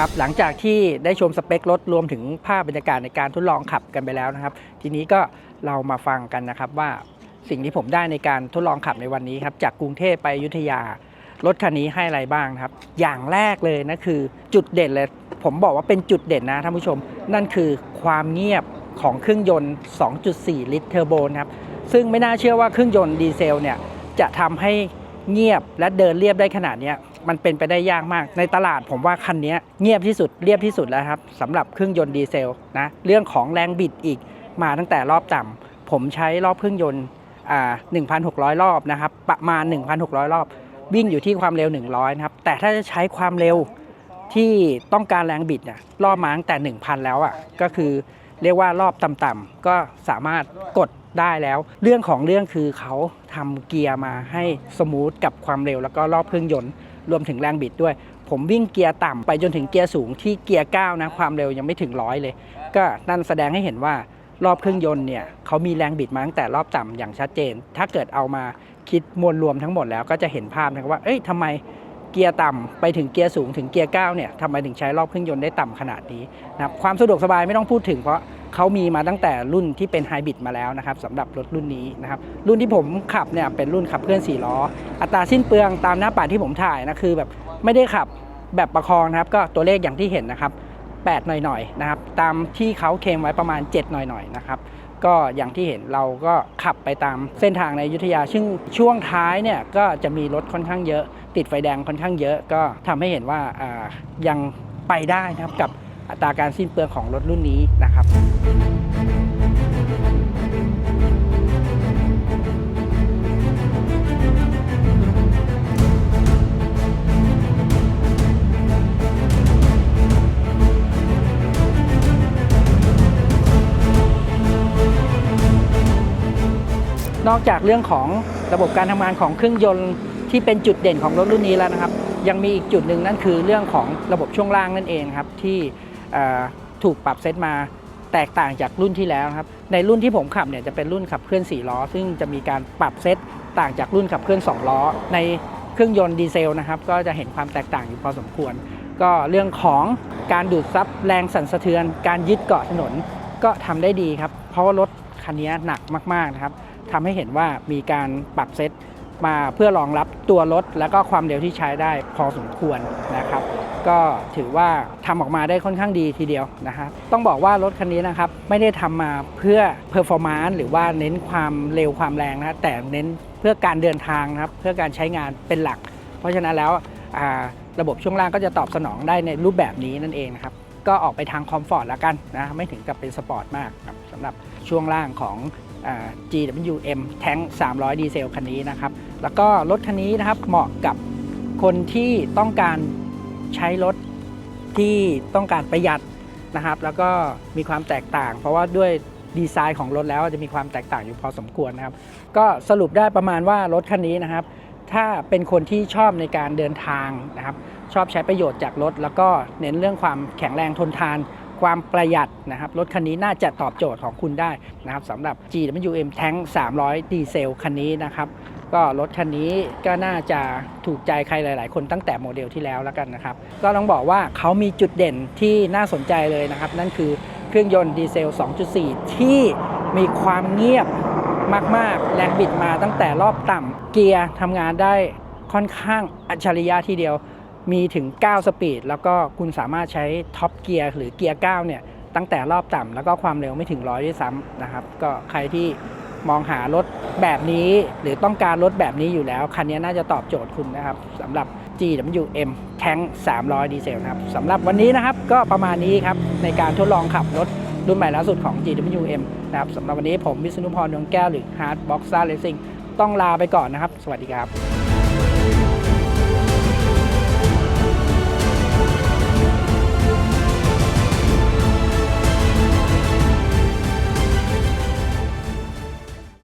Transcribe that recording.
อะครับหลังจากที่ได้ชมสเปครถรวมถึงภาพบรรยากาศในการทดลองขับกันไปแล้วนะครับ ทีนี้ก็เรามาฟังกันนะครับว่าสิ่งที่ผมได้ในการทดลองขับในวันนี้ครับจากกรุงเทพไปอยุธยารถคันนี้ให้อะไรบ้างครับ อย่างแรกเลยนะคือจุดเด่นเลย ผมบอกว่าเป็นจุดเด่นนะท่านผู้ชม นั่นคือความเงียบของเครื่องยนต์ 2.4 ลิตรเทอร์โบนะครับ ซึ่งไม่น่าเชื่อว่าเครื่องยนต์ดีเซลเนี่ยจะทำให้ เงียบและเดินเรียบได้ขนาดนี้มันเป็นไปได้ยากมาก ในตลาดผมว่าคันนี้เงียบที่สุดเรียบที่สุดแล้วครับสำหรับเครื่องยนต์ดีเซลนะเรื่องของแรงบิดอีกมาตั้งแต่รอบต่ำผมใช้รอบเครื่องยนต์อ่า1,600 รอบนะครับประมาณ 1,600 รอบ วิ่งอยู่ที่ความเร็ว 100นะครับแต่ถ้าจะใช้ความเร็วที่ต้องการแรงบิดเนี่ยรอบมาตั้งแต่ 1,000 แล้วอะก็คือเรียกว่ารอบต่ำๆก็สามารถกด ได้แล้ว เรื่องของเรื่องคือเขาทำเกียร์มาให้สมูทกับความเร็วแล้วก็รอบเครื่องยนต์รวมถึงแรงบิดด้วย ผมวิ่งเกียร์ต่ำไปจนถึงเกียร์สูงที่เกียร์9นะความเร็วยังไม่ถึงร้อยเลย ก็นั่นแสดงให้เห็นว่ารอบเครื่องยนต์เนี่ยเขามีแรงบิดมาตั้งแต่รอบต่ำอย่างชัดเจน ถ้าเกิดเอามาคิดมวลรวมทั้งหมดแล้วก็จะเห็นภาพนะครับว่าเอ้ยทำไมเกียร์ต่ำไปถึงเกียร์สูงถึงเกียร์9เนี่ยทำไมถึงใช้รอบเครื่องยนต์ได้ต่ำขนาดนี้นะครับความสะดวกสบายไม่ต้องพูดถึงเพราะ เขามีมาตั้งแต่รุ่นที่เป็นไฮบริดมาแล้วนะครับสำหรับรถรุ่นนี้นะครับรุ่นที่ผมขับเนี่ยเป็นรุ่นขับเคลื่อน4ล้อ อัตราสิ้นเปลืองตามหน้าปัดที่ผมถ่ายนะคือแบบไม่ได้ขับแบบประคองนะครับก็ตัวเลขอย่างที่เห็นนะครับ8หน่อยๆนะครับตามที่เขาเคลมไว้ประมาณ 7 หน่อยๆนะครับก็อย่างที่เห็นเราก็ขับไปตามเส้นทางในยุทธยา ซึ่งช่วงท้ายเนี่ยก็จะมีรถค่อนข้างเยอะ ติดไฟแดงค่อนข้างเยอะ ก็ทำให้เห็นว่ายังไปได้นะครับกับอัตราการสิ้นเปลืองของรถรุ่นนี้นะครับ นอกจากเรื่องของระบบการทำงานของเครื่องยนต์ที่เป็นจุดเด่นของรถรุ่นนี้แล้วนะครับ ยังมีอีกจุดหนึ่งนั่นคือเรื่องของระบบช่วงล่างนั่นเองครับที่ถูกปรับเซตมา แตกต่างจากรุ่นที่แล้วครับ ในรุ่นที่ผมขับเนี่ยจะเป็นรุ่นขับเคลื่อน 4 ล้อ ซึ่งจะมีการปรับเซตต่างจากรุ่นขับเคลื่อน 2 ล้อ ในเครื่องยนต์ดีเซลนะครับ ก็จะเห็นความแตกต่างอยู่พอสมควร ก็เรื่องของการดูดซับแรงสั่นสะเทือน การยึดเกาะถนนก็ทำได้ดีครับ เพราะว่ารถคันนี้หนักมากๆนะครับทำให้เห็นว่ามีการปรับเซตมาเพื่อรองรับตัวรถแล้วก็ความเร็วที่ใช้ได้พอสมควรนะ ก็ถือว่าทำออกมาได้ค่อนข้างดีทีเดียวนะครับต้องบอกว่ารถคันนี้นะครับไม่ได้ทำมาเพื่อเพอร์ฟอร์มานซ์หรือว่าเน้นความเร็วความแรงนะแต่เน้นเพื่อการเดินทางนะครับเพื่อการใช้งานเป็นหลัก เพราะฉะนั้นแล้วระบบช่วงล่างก็จะตอบสนองได้ในรูปแบบนี้นั่นเองนะครับก็ออกไปทางคอมฟอร์ตแล้วกันนะไม่ถึงกับเป็นสปอร์ตมากสำหรับช่วงล่างของ GWM Tank 300 ดีเซลคันนี้นะครับ แล้วก็รถคันนี้นะครับเหมาะกับคนที่ต้องการ ใช้รถที่ต้องการประหยัดนะครับ แล้วก็มีความแตกต่าง เพราะว่าด้วยดีไซน์ของรถแล้วจะมีความแตกต่างอยู่พอสมควรนะครับ ก็สรุปได้ประมาณว่ารถคันนี้นะครับ ถ้าเป็นคนที่ชอบในการเดินทางนะครับ ชอบใช้ประโยชน์จากรถ แล้วก็เน้นเรื่องความแข็งแรงทนทาน ความประหยัดนะครับรถคันนี้น่าจะตอบโจทย์ของคุณได้นะครับสำหรับ GWM Tank 300 ดีเซลคันนี้นะครับ ก็รถคันนี้ก็น่าจะถูกใจใครหลาย ๆ คนตั้งแต่โมเดลที่แล้วแล้วกันนะครับ ก็ต้องบอกว่าเขามีจุดเด่นที่น่าสนใจเลยนะครับ นั่นคือเครื่องยนต์ดีเซล 2.4 ที่มีความเงียบมาก ๆ แรงบิดมาตั้งแต่รอบต่ำเกียร์ทำงานได้ค่อนข้างอัจฉริยะทีเดียว มีถึง 9 สปีด แล้วก็คุณสามารถใช้ท็อปเกียร์หรือเกียร์ 9 เนี่ย ตั้งแต่รอบต่ำแล้วก็ความเร็วไม่ถึงร้อยด้วยซ้ำนะครับ ก็ใครที่ มองหารถแบบนี้ หรือต้องการรถแบบนี้อยู่แล้ว คันนี้น่าจะตอบโจทย์คุณนะครับสำหรับ GWM แทง300 ดีเซลนะครับสำหรับวันนี้นะครับก็ประมาณนี้ครับในการทดลองขับรถรุ่นใหม่ล่าสุดของ GWM นะครับสำหรับวันนี้ผมวิศนุพรดวงแก้วหรือ Hard Box Racing ต้องลาไปก่อนนะครับ สวัสดีครับ